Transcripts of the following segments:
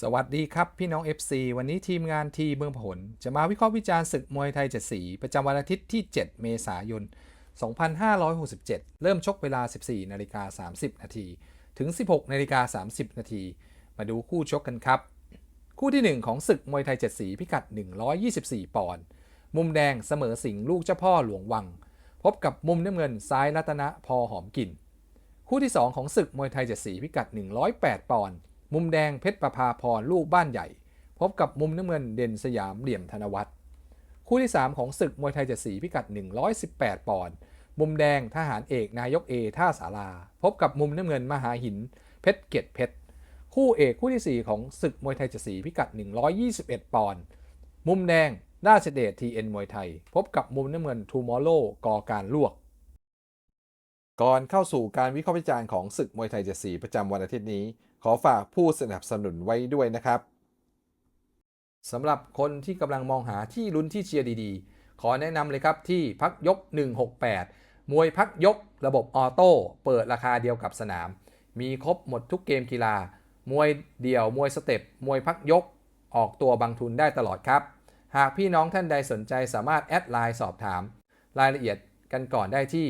สวัสดีครับ พี่น้อง FC วันนี้ทีมงานทีเมืองผล จะมาวิเคราะห์วิจารณ์ศึกมวยไทยเจ็ดสี ประจำวันอาทิตย์ที่ 7 เมษายน 2567 เริ่มชกเวลา 14นาฬิกา30 นาทีถึง 16นาฬิกา30 นาทีมาดูคู่ชกกันครับ คู่ที่ 1 ของศึกมวยไทยเจ็ดสี พิกัด 124 ปอนด์มุมแดงเสมอสิงลูกเจ้าพ่อหลวงวัง พบกับมุมน้ำเงินซ้ายรัตนะพอหอมกลิ่นคู่ที่ 2 ของศึกมวยไทยเจ็ดสี พิกัด 108 ปอนด์ มุมแดงเพชรประภาพรลูกบ้านใหญ่ พบกับมุมน้ำเงินเด่นสยามเหลี่ยมธนวัฒน์คู่ที่ 3 ของศึกมวยไทยเจ็ดสีพิกัด 118 ปอนด์มุมแดงทหารเอกนายกเอท่าสาราพบกับมุมน้ำเงินมหาหิน เพชรเกียรติเพชรคู่เอกคู่ที่ 4 ของศึกมวยไทยเจ็ดสีพิกัด 121 ปอนด์มุมแดงราชเดชทีเอ็นมวยไทย พบกับมุมน้ำเงินทูมอร์โลกอการลวก ก่อนเข้าสู่การวิเคราะห์วิจารณ์ของศึกมวยไทยเจ็ดสีประจำวันอาทิตย์นี้ ขอฝากผู้สนับสนุนไว้ด้วยนะครับสำหรับคนที่กำลังมองหาที่ลุ้นที่เชียร์ดีๆ ขอแนะนำเลยครับที่พักยก 168 มวยพักยกระบบออโต้เปิดราคาเดียวกับสนาม มีครบหมดทุกเกมกีฬา มวยเดี่ยว มวยสเต็ป มวยพักยก ออกตัวบางทุนได้ตลอดครับ หากพี่น้องท่านใดสนใจสามารถแอดไลน์สอบถาม รายละเอียดกันก่อนได้ที่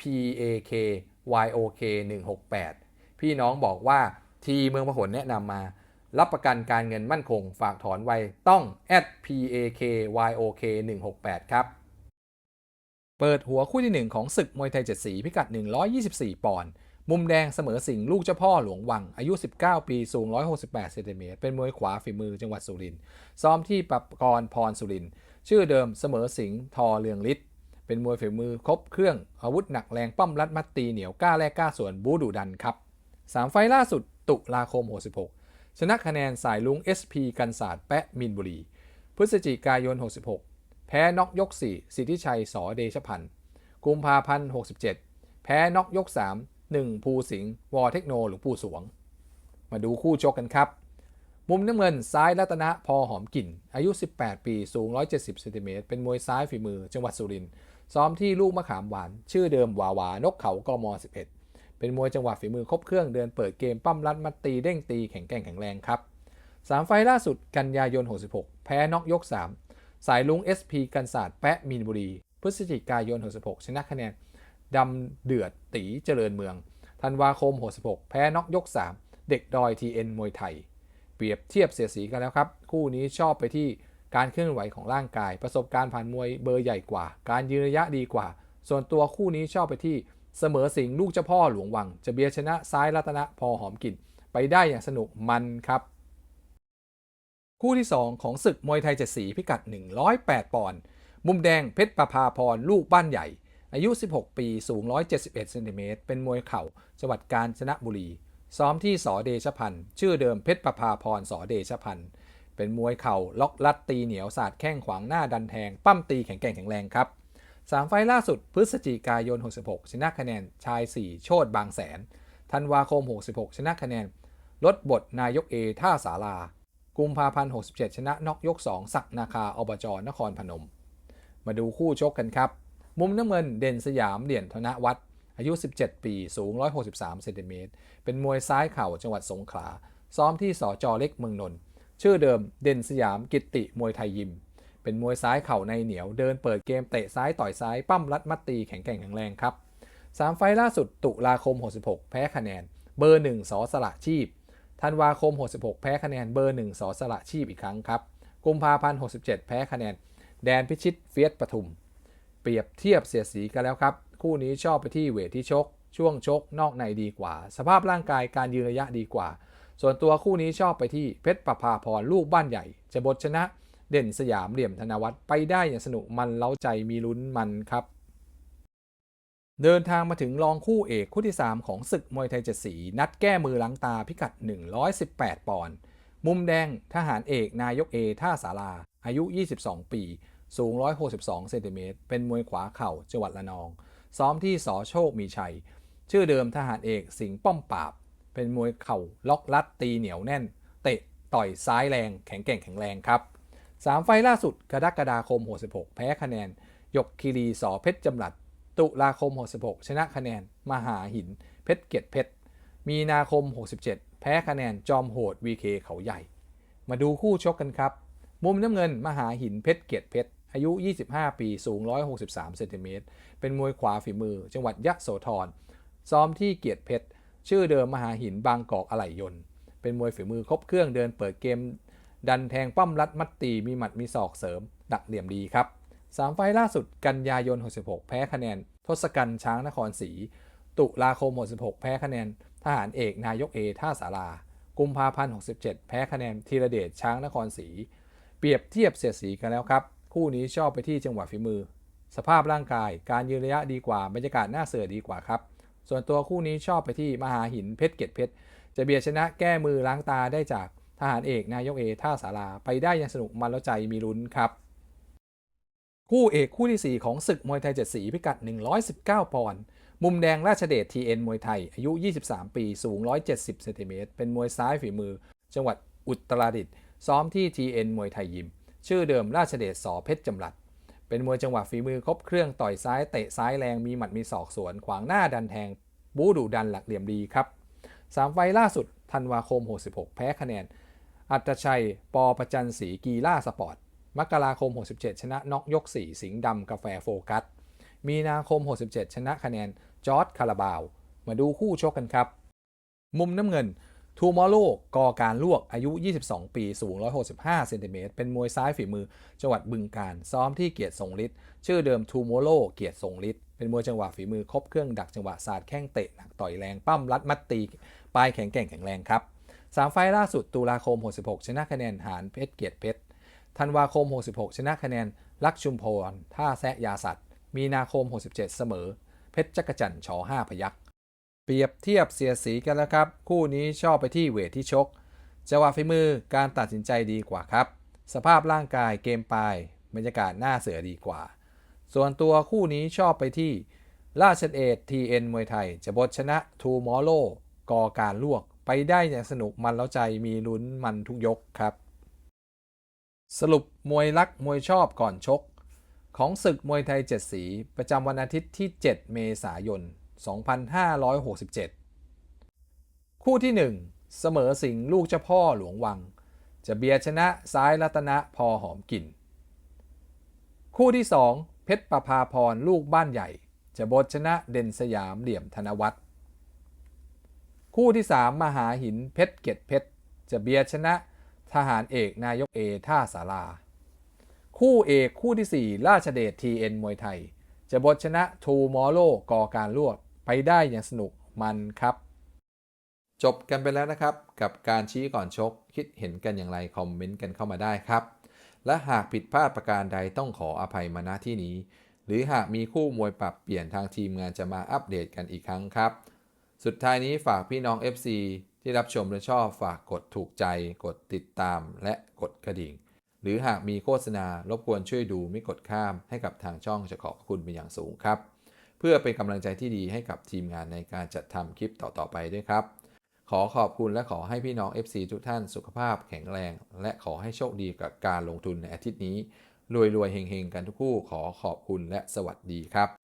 @pakyok 168 พี่น้องบอกว่าทีเมืองพหลแนะนำมา รับประกันการเงินมั่นคง ฝากถอนไวต้อง @pakyok 168ครับ เปิดหัวคู่ที่ 1 ของศึกมวยไทยเจ็ดสีพิกัด 124 ปอนด์มุมแดงเสมอสิงลูกเจ้าพ่อหลวงวัง อายุ 19 ปีสูง 168เซนติเมตรเป็นมวยขวาฝีมือจังหวัดสุรินทร์ซ้อมที่ปรับกรพรสุรินทร์ชื่อเดิมเสมอสิงห์ทอเรืองฤทธิ์เป็นมวยฝีมือครบเครื่องอาวุธหนักแรงปั้มรัดมัดตีเหนียวกล้าแลกกล้าสวนบูดุดันครับ 3 ไฟล์ล่าสุดตุลาคม 66 ชนะคะแนนสายลุง SP กันศาสตร์แปะมินบุรี พฤศจิกายน 66 แพ้น็อกยก 4 สิทธิชัยสอเดชพันธ์กุมภาพันธ์67 แพ้น็อกยก 3 1 ภูสิงห์วอเทคโนหรือผู้สวง มาดูคู่ชกกันครับ มุมน้ำเงินซ้ายรัตนะพอหอมกลิ่น อายุ 18 ปีสูง 170เซนติเมตรเป็นมวยซ้ายฝีมือ จังหวัดสุรินทร์ซ้อมที่ลูกมะขามหวาน ชื่อเดิมวาวานกเขากม11 เป็นมวยจังหวะฝีมือครบเครื่องเดินเปิดเกมปั้มรัดมัดตีเด้งตีแข็งแกร่งแข็งแรงครับ3ไฟล์ล่าสุดกันยายน 66 แพ้น็อกยก 3 สายลุง SP กันศาสตร์แปะมีนบุรี พฤศจิกายน 66 ชนะคะแนนดำเดือดตีเจริญเมือง ธันวาคม 66 แพ้น็อกยก 3 เด็กดอย TN มวยไทย เปรียบเทียบเสียสีกันแล้วครับ คู่นี้ชอบไปที่การเคลื่อนไหวของร่างกาย ประสบการณ์ผ่านมวยเบอร์ใหญ่กว่า การยืนระยะดีกว่า ส่วนตัวคู่นี้ชอบไปที่ เสมอสิงลูกเจ้าพ่อหลวงวัง จะเบียชนะซ้ายรัตนะพอหอมกลิ่น ไปได้อย่างสนุกมันครับ คู่ที่ 2 ของศึกมวยไทยเจ็ดสีพิกัด 108 ปอนด์มุมแดงเพชรประภาพรลูกบ้านใหญ่ อายุ 16 ปีสูง 171เซนติเมตรเป็นมวยเข่าจังหวัดกาญจนบุรี ซ้อมที่สอเดชพันธ์ชื่อเดิมเพชรประภาพรสอเดชพันธ์เป็นมวยเข่าล็อกลัดตีเหนียวสาดแข้งขวางหน้าดันแทง ปั้มตีแข็งแกร่งแข็งแรงครับ 3 ไฟล์ล่าสุดพฤศจิกายน 66 ชนะคะแนนชาย 4 โชดบางแสน ธันวาคม 66 ชนะคะแนน ลดบทนายกเอท่าสารากุมภาพันธ์67 ชนะนอกยก 2 สักนาคาอบจนครพนม มาดูคู่ชกกันครับ มุมน้ำเงินเด่นสยามเหรียญธนวัฒน์อายุ 17 ปี สูง 163 เซนติเมตร เป็นมวยซ้ายเข่าจังหวัดสงขลา ซ้อมที่สจเล็กเมืองนนท์ ชื่อเดิมเด่นสยามกิตติมวยไทยยิม เป็นมวยซ้ายเข่าในเหนียวเดินเปิดเกมเตะซ้ายต่อยซ้ายปั้มรัดมัดตีแข็งแกร่งแข็งแรงครับ3ไฟล์ล่าสุดตุลาคม 66 แพ้คะแนน เบอร์ 1สอสละชีพธันวาคม 66 แพ้คะแนนเบอร์ 1สอสละชีพอีกครั้งครับกุมภาพันธ์67 แพ้คะแนน แดนพิชิตเฟียสปทุม เปรียบเทียบเสียสีกันแล้วครับ คู่นี้ชอบไปที่เวทที่ชก ช่วงชกนอกในดีกว่า สภาพร่างกายการยืนระยะดีกว่า ส่วนตัวคู่นี้ชอบไปที่เพชรประภาพรลูกบ้านใหญ่ จะบทชนะ เด่นสยามเหลี่ยมธนวัฒน์ไปได้อย่างสนุกมันเล้าใจมีลุ้นมันครับ เดินทางมาถึงรองคู่เอกคู่ที่ 3 ของศึกมวยไทยเจ็ดสี นัดแก้มือล้างตาพิกัด 118 ปอนด์มุมแดงทหารเอกนายกเอท่าสาราอายุ 22 ปี สูง 162 เซนติเมตรเป็นมวยขวาเข่าจังหวัดระนอง ซ้อมที่สอโชคมีชัย ชื่อเดิมทหารเอกสิงห์ป้อมปราบ เป็นมวยเข่าล็อกลัดตีเหนียวแน่น เตะต่อยซ้ายแรงแข็งแกร่งแข็งแรงครับ 3 ไฟล์ล่าสุดกรกฎาคม 66 แพ้คะแนน ยกคีรีสอเพชรจำรัด ตุลาคม 66 ชนะคะแนน มหาหิน เพชรเกียรติเพชร มีนาคม 67 แพ้คะแนนจอมโหด VK เขาใหญ่ มาดูคู่ชกกันครับ มุมน้ำเงินมหาหินเพชรเกียรติเพชรอายุ 25 ปี สูง 163 เซนติเมตร เป็นมวยขวาฝีมือ จังหวัดยะโสธร ซ้อมที่เกียรติเพชร ชื่อเดิมมหาหินบางกอกอะไหล่ยน์เป็นมวยฝีมือครบเครื่องเดินเปิดเกม ดันแทงปั้มรัดมัดตีมีหมัดมีศอกเสริม ดักเหลี่ยมดีครับสามไฟล์ล่าสุดกันยายน 66 แพ้คะแนน ทศกัณฐ์ช้างนครศรีตุลาคม 66 แพ้คะแนน ทหารเอกนายกเอท่าสารากุมภาพันธ์67 แพ้คะแนนธีรเดชช้างนครศรีเปรียบเทียบเสียดสีกันแล้วครับ คู่นี้ชอบไปที่จังหวะฝีมือ สภาพร่างกายการยืนระยะดีกว่าบรรยากาศน่าเสือดีกว่าครับ ส่วนตัวคู่นี้ชอบไปที่มหาหินเพชรเกตเพชรจะเบียดชนะแก้มือล้างตาได้จาก ทหารเอกนายกเอท่าสาราไปได้ย่างสนุกมันแล้วใจมีลุ้นครับ คู่เอกคู่ที่ 4 ของศึกมวยไทยเจ็ดสีพิกัด 119 ปอนด์มุมแดงราชเดช TN มวยไทย อายุ 23 ปีสูง 170เซนติเมตรเป็นมวยซ้ายฝีมือ จังหวัดอุตรดิตถ์ซ้อมที่ TN มวยไทยยิม ชื่อเดิมราชเดชสอเพชรจำรัดเป็นมวยจังหวะฝีมือครบเครื่องต่อยซ้ายเตะซ้ายแรงมีหมัดมีศอกสวน ขวางหน้าดันแทงบูดุดันหลักเหลี่ยมดีครับสามไฟล์ล่าสุดธันวาคม 66 แพ้คะแนน อัตชัย ปอประจันศรีกีล่าสปอร์ต มกราคม 67 ชนะน็อกยก 4 สิงห์ดำกาแฟโฟกัส มีนาคม 67 ชนะคะแนนจอร์ดคาราบาว มาดูคู่ชกกันครับ มุมน้ำเงิน ทูมอโลกอการลวกอายุ 22 ปีสูง 165 เซนติเมตรเป็นมวยซ้ายฝีมือ จังหวัดบึงการซ้อมที่เกียรติทรงฤทธิ์ชื่อเดิมทูมอโลเกียรติทรงฤทธิ์เป็นมวยจังหวะฝีมือครบเครื่องดักจังหวะศาสตร์แข้งเตะหนักต่อยแรงปั้มรัดมัดตีปลายแข็งแกร่งแข็งแรงครับ สามไฟล์ล่าสุดตุลาคม 66 ชนะคะแนนหานเพชรเกียรติเพชรธันวาคม 66 ชนะคะแนนลักชุมพรท่าแซะยาสัตว์ มีนาคม 67 เสมอ เพชรจักรจันทร์ช5พยักเปรียบเทียบเสียสีกันแล้วครับ คู่นี้ชอบไปที่เวทที่ชกจังหวะฝีมือการตัดสินใจดีกว่าครับ สภาพร่างกายเกมปลายบรรยากาศหน้าเสือดีกว่า ส่วนตัวคู่นี้ชอบไปที่ราชเอท TN มวยไทย จะบทชนะทูมอโลกอการลวก ไปได้อย่างสนุกมันแล้วใจมีลุ้นมันทุกยกครับ สรุปมวยรักมวยชอบก่อนชก ของศึกมวยไทย 7 สี ประจำวันอาทิตย์ที่ 7 เมษายน 2567 คู่ที่ 1 เสมอสิงลูกเจ้าพ่อหลวงวัง จะเบียชนะซ้ายรัตนะพอหอมกลิ่น คู่ที่ 2 เพชรประภาพรลูกบ้านใหญ่ จะบทชนะเด่นสยามเหลี่ยมธนวัฒน์ คู่ที่ 3 มหาหินเพชรเกตเพชรจะเบียดชนะทหารเอกนายกเอท่าสาราคู่เอกคู่ที่ 4 ราชเดช TN มวยไทย จะบทชนะทูมอโลกอการลวกไปได้อย่างสนุกมันครับ จบกันไปแล้วนะครับ กับการชี้ก่อนชก คิดเห็นกันอย่างไร คอมเมนต์กันเข้ามาได้ครับ และหากผิดพลาดประการใดต้องขออภัยมาณที่นี้ หรือหากมีคู่มวยปรับเปลี่ยนทางทีมงานจะมาอัปเดตกันอีกครั้งครับ สุดท้ายนี้ฝากพี่น้อง FC ที่รับชมและชอบฝากกดถูกใจ กดติดตามและกดกระดิ่ง หรือหากมีโฆษณารบกวนช่วยดูไม่กดข้ามให้กับทางช่องจะขอบคุณเป็นอย่างสูงครับ เพื่อเป็นกำลังใจที่ดีให้กับทีมงานในการจัดทำคลิปต่อๆไปด้วยครับ ขอขอบคุณและขอให้พี่น้อง FC ทุกท่านสุขภาพแข็งแรง และขอให้โชคดีกับการลงทุนในอาทิตย์นี้รวยๆเฮงๆกันทุกคู่ขอขอบคุณและสวัสดีครับ